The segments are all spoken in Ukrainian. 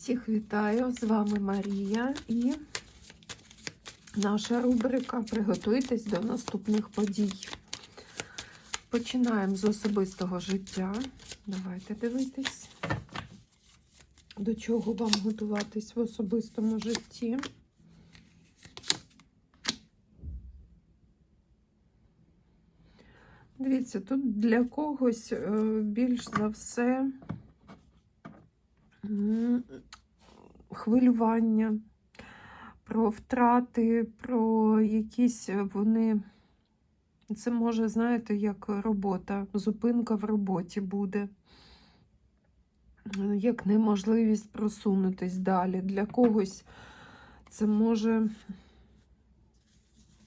Всіх вітаю! З вами Марія і наша рубрика Приготуйтесь до наступних подій. Починаємо з особистого життя. Давайте дивитись, до чого вам готуватись в особистому житті. Дивіться, тут для когось е, більш за все хвилювання, про втрати, про якісь е, вони. Це може, знаєте, як робота, зупинка в роботі буде, е, як неможливість просунутись далі. Для когось це може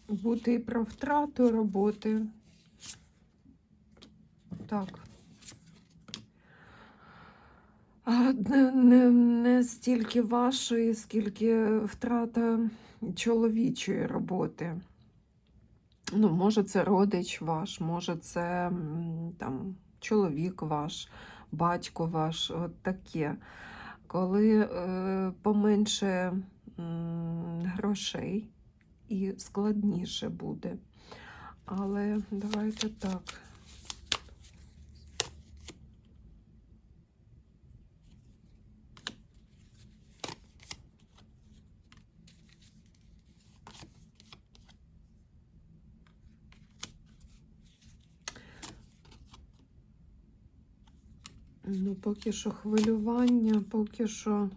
бути і про втрату роботи. Так. Не, не, не стільки вашої, скільки втрата чоловічої роботи. Ну, може, це родич ваш, може, це там, чоловік ваш, батько ваш, от таке. Коли е, поменше м, грошей і складніше буде. Але давайте так. Ну, поки що хвилювання, поки що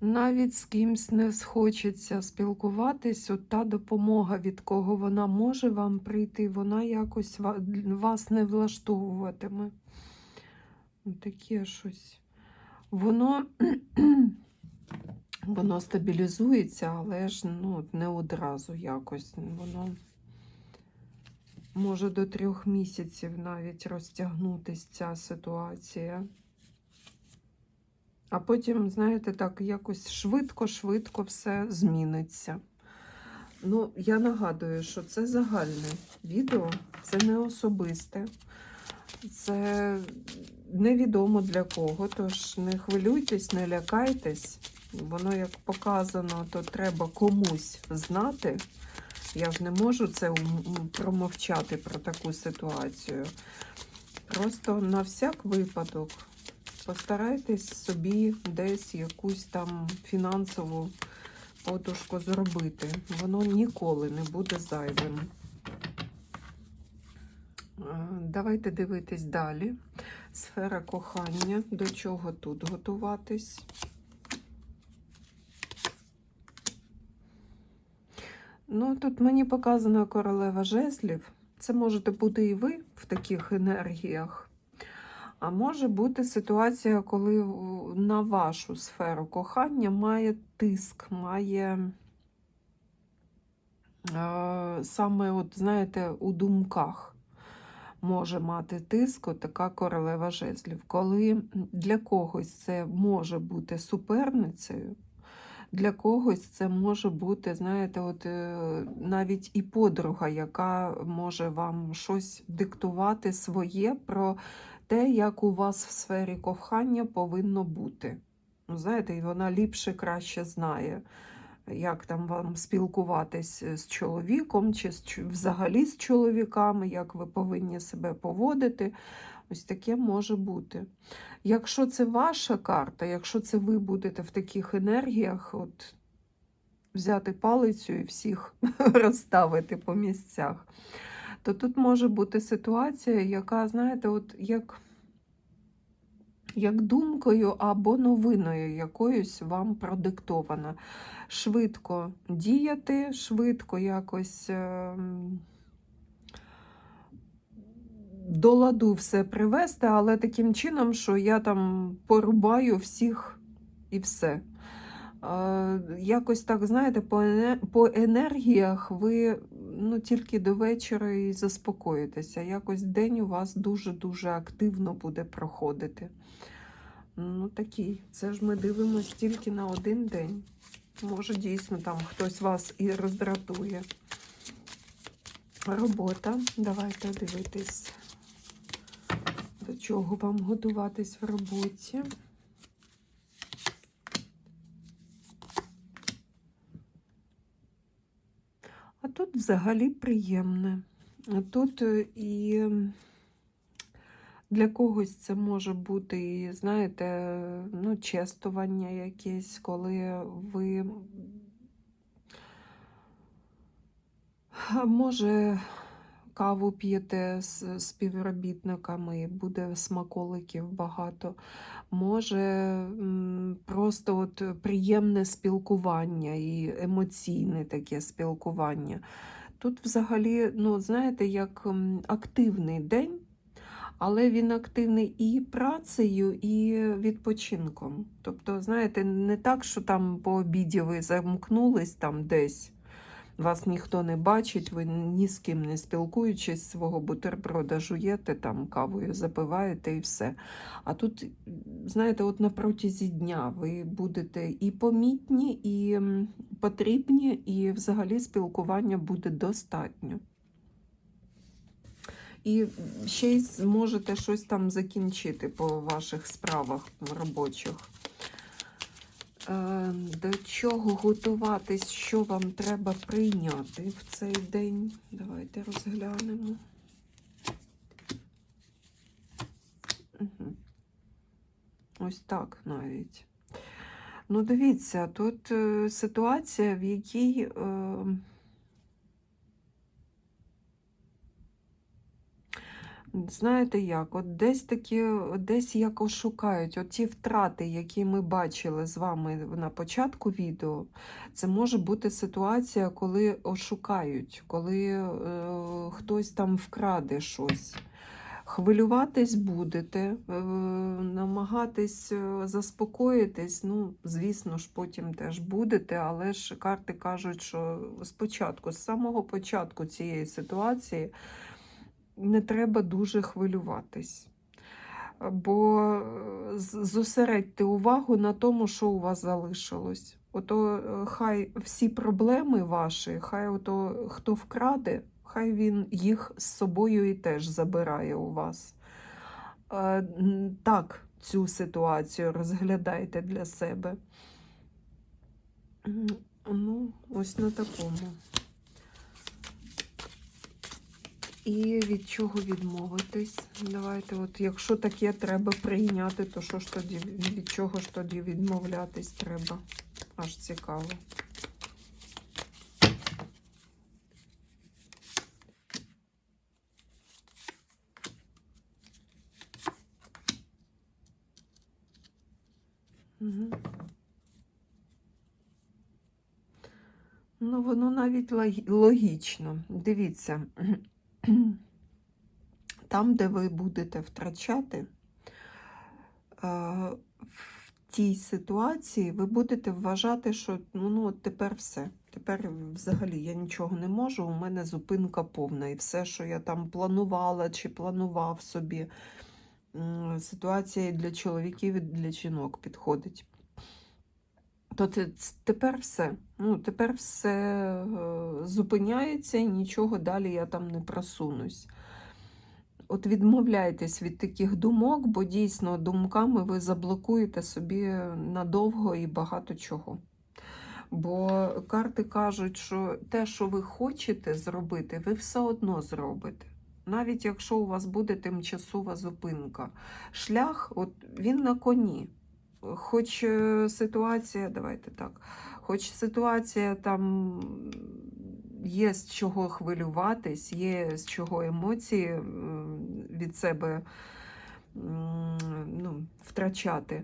навіть з кимсь не схочеться спілкуватись. От та допомога, від кого вона може вам прийти, вона якось вас не влаштовуватиме. Таке щось. Воно, воно стабілізується, але ж ну, не одразу якось. Воно може до трьох місяців навіть розтягнутися ця ситуація. А потім, знаєте, так якось швидко-швидко все зміниться. Ну, я нагадую, що це загальне відео, це не особисте, це невідомо для кого, тож не хвилюйтесь, не лякайтесь. Воно як показано, то треба комусь знати. Я ж не можу це промовчати про таку ситуацію. Просто на всяк випадок постарайтесь собі десь якусь там фінансову подушку зробити. Воно ніколи не буде зайвим. Давайте дивитись далі. Сфера кохання. До чого тут готуватись? Ну, тут мені показана королева жезлів. Це можете бути і ви в таких енергіях. А може бути ситуація, коли на вашу сферу кохання має тиск, має е, саме, от, знаєте, у думках може мати тиск така королева жезлів. Коли для когось це може бути суперницею, для когось це може бути, знаєте, от е, навіть і подруга, яка може вам щось диктувати своє про те, як у вас в сфері кохання повинно бути. Ну, знаєте, і вона ліпше, краще знає, як там вам спілкуватись з чоловіком, чи з, взагалі з чоловіками, як ви повинні себе поводити. Ось таке може бути. Якщо це ваша карта, якщо це ви будете в таких енергіях, от взяти палицю і всіх розставити по місцях, то тут може бути ситуація, яка, знаєте, от як, як думкою або новиною якоюсь вам продиктована. Швидко діяти, швидко якось. До ладу все привести, але таким чином, що я там порубаю всіх і все. Якось так, знаєте, по енергіях ви ну, тільки до вечора і заспокоїтеся. Якось день у вас дуже-дуже активно буде проходити. Ну, такий. Це ж ми дивимося тільки на один день. Може, дійсно, там хтось вас і роздратує. Робота. Давайте дивитись, до чого вам готуватись в роботі. А тут взагалі приємне. А Тут е, і для когось це може бути, знаєте, ну, честування якесь, коли ви може каву п'єте з співробітниками, буде смаколиків багато. Може просто от приємне спілкування і емоційне таке спілкування. Тут взагалі, ну, знаєте, як активний день, але він активний і працею, і відпочинком. Тобто, знаєте, не так, що там по обіді ви замкнулись там десь. Вас ніхто не бачить, ви ні з ким не спілкуючись, свого бутерброда жуєте, там кавою запиваєте і все. А тут, знаєте, от на протязі дня ви будете і помітні, і потрібні, і взагалі спілкування буде достатньо. І ще й зможете щось там закінчити по ваших справах робочих. Е, До чого готуватись, що вам треба прийняти в цей день? Давайте розглянемо. Ось так навіть. Ну, дивіться, тут е, ситуація, в якій. Е, Знаєте як, от десь такі, десь як ошукають, от ті втрати, які ми бачили з вами на початку відео, це може бути ситуація, коли ошукають, коли е, хтось там вкраде щось. Хвилюватись будете, е, намагатись е, заспокоїтись, ну, звісно ж, потім теж будете, але ж карти кажуть, що спочатку, з самого початку цієї ситуації не треба дуже хвилюватись. Бо е, зосередьте увагу на тому, що у вас залишилось. Ото е, хай всі проблеми ваші, хай ото хто вкраде, хай він їх з собою і теж забирає у вас. Е, Так, цю ситуацію розглядайте для себе. Ну, ось на такому. І від чого відмовитись? Давайте, от якщо таке треба прийняти, то що ж тоді від чого ж тоді відмовлятись треба? Аж цікаво. Угу. Ну, воно навіть логічно. Дивіться, там, де ви будете втрачати, е, в тій ситуації ви будете вважати, що ну, ну тепер все. Тепер взагалі я нічого не можу, у мене зупинка повна. І все, що я там планувала чи планував собі, ситуація для чоловіків і для жінок підходить. То те- тепер все. Ну, тепер все е, зупиняється і нічого далі я там не просунусь. От відмовляйтесь від таких думок, бо дійсно думками ви заблокуєте собі надовго і багато чого. Бо карти кажуть, що те, що ви хочете зробити, ви все одно зробите. Навіть якщо у вас буде тимчасова зупинка. Шлях, от він на коні. Хоч е, ситуація, давайте так, хоч ситуація там є з чого хвилюватись, є з чого емоції від себе ну, втрачати.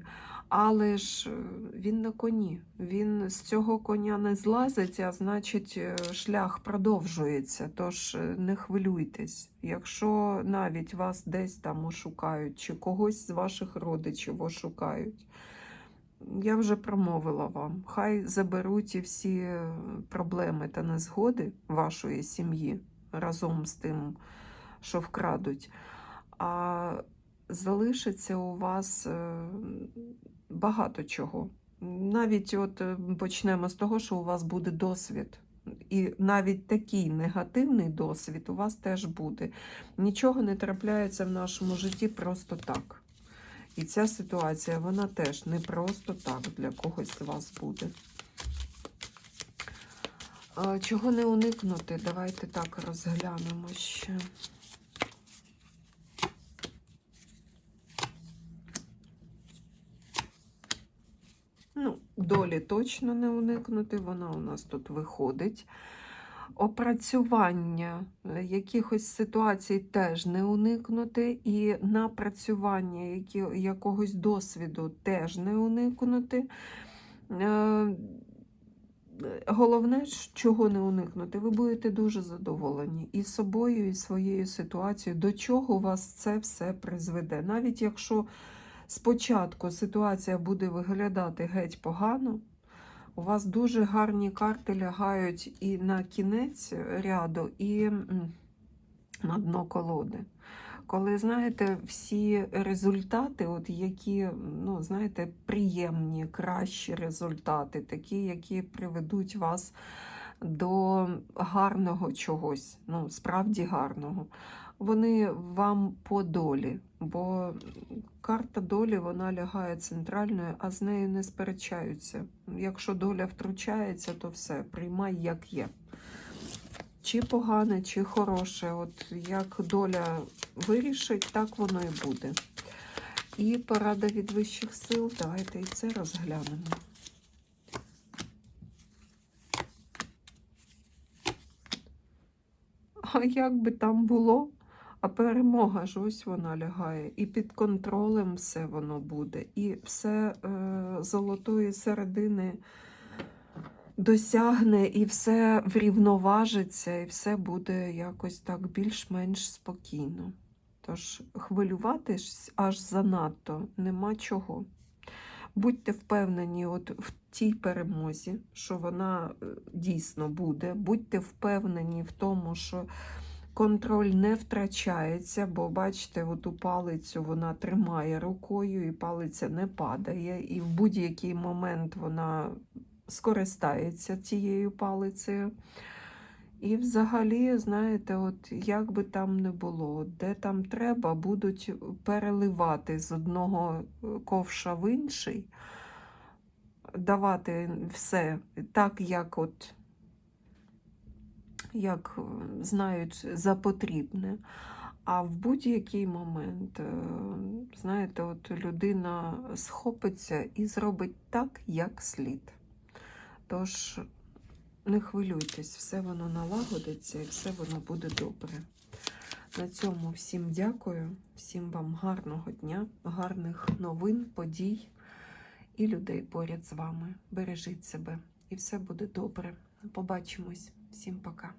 Але ж е, він на коні. Він з цього коня не злазить, а значить, е, шлях продовжується. Тож е, не хвилюйтесь. Якщо навіть вас десь там ошукають, чи когось з ваших родичів ошукають, я вже промовила вам. Хай заберуть і всі проблеми та незгоди вашої сім'ї разом з тим, що вкрадуть. А залишиться у вас е, багато чого. Навіть от е, почнемо з того, що у вас буде досвід. І навіть такий негативний досвід у вас теж буде. Нічого не трапляється в нашому житті просто так. І ця ситуація, вона теж не просто так для когось з вас буде. Чого не уникнути? Давайте так розглянемо ще. Ну, долі точно не уникнути, вона у нас тут виходить. Опрацювання е, якихось ситуацій теж не уникнути, і напрацювання якогось досвіду теж не уникнути. Е, Головне, чого не уникнути, ви будете дуже задоволені і собою, і своєю ситуацією, до чого вас це все призведе. Навіть якщо спочатку ситуація буде виглядати геть погано, у вас дуже гарні карти лягають і на кінець ряду, і на дно колоди. Коли, знаєте, всі результати, от які, ну, знаєте, приємні, кращі результати, такі, які приведуть вас до гарного чогось, ну, справді гарного, вони вам по долі, бо карта долі вона лягає центральною, а з нею не сперечаються. Якщо доля втручається, то все, приймай як є. Чи погане, чи хороше, от як доля вирішить, так воно і буде. І порада від вищих сил, давайте і це розглянемо. А як би там було? А перемога ж ось вона лягає. І під контролем все воно буде. І все е, золотої середини досягне, і все врівноважиться, і все буде якось так більш-менш спокійно. Тож хвилюватись аж занадто нема чого. Будьте впевнені от в тій перемозі, що вона е, дійсно буде. Будьте впевнені в тому, що контроль не втрачається, бо бачите, оту палицю вона тримає рукою, і палиця не падає. І в будь-який момент вона скористається цією палицею. І взагалі, знаєте, от як би там не було, де там треба, будуть переливати з одного ковша в інший, давати все так, як от як е, знають за потрібне. А в будь-який момент, е, знаєте, от людина схопиться і зробить так, як слід. Тож не хвилюйтесь, все воно налагодиться і все воно буде добре. На цьому всім дякую, всім вам гарного дня, гарних новин, подій і людей поряд з вами. Бережіть себе і все буде добре. Побачимось. Всім пока.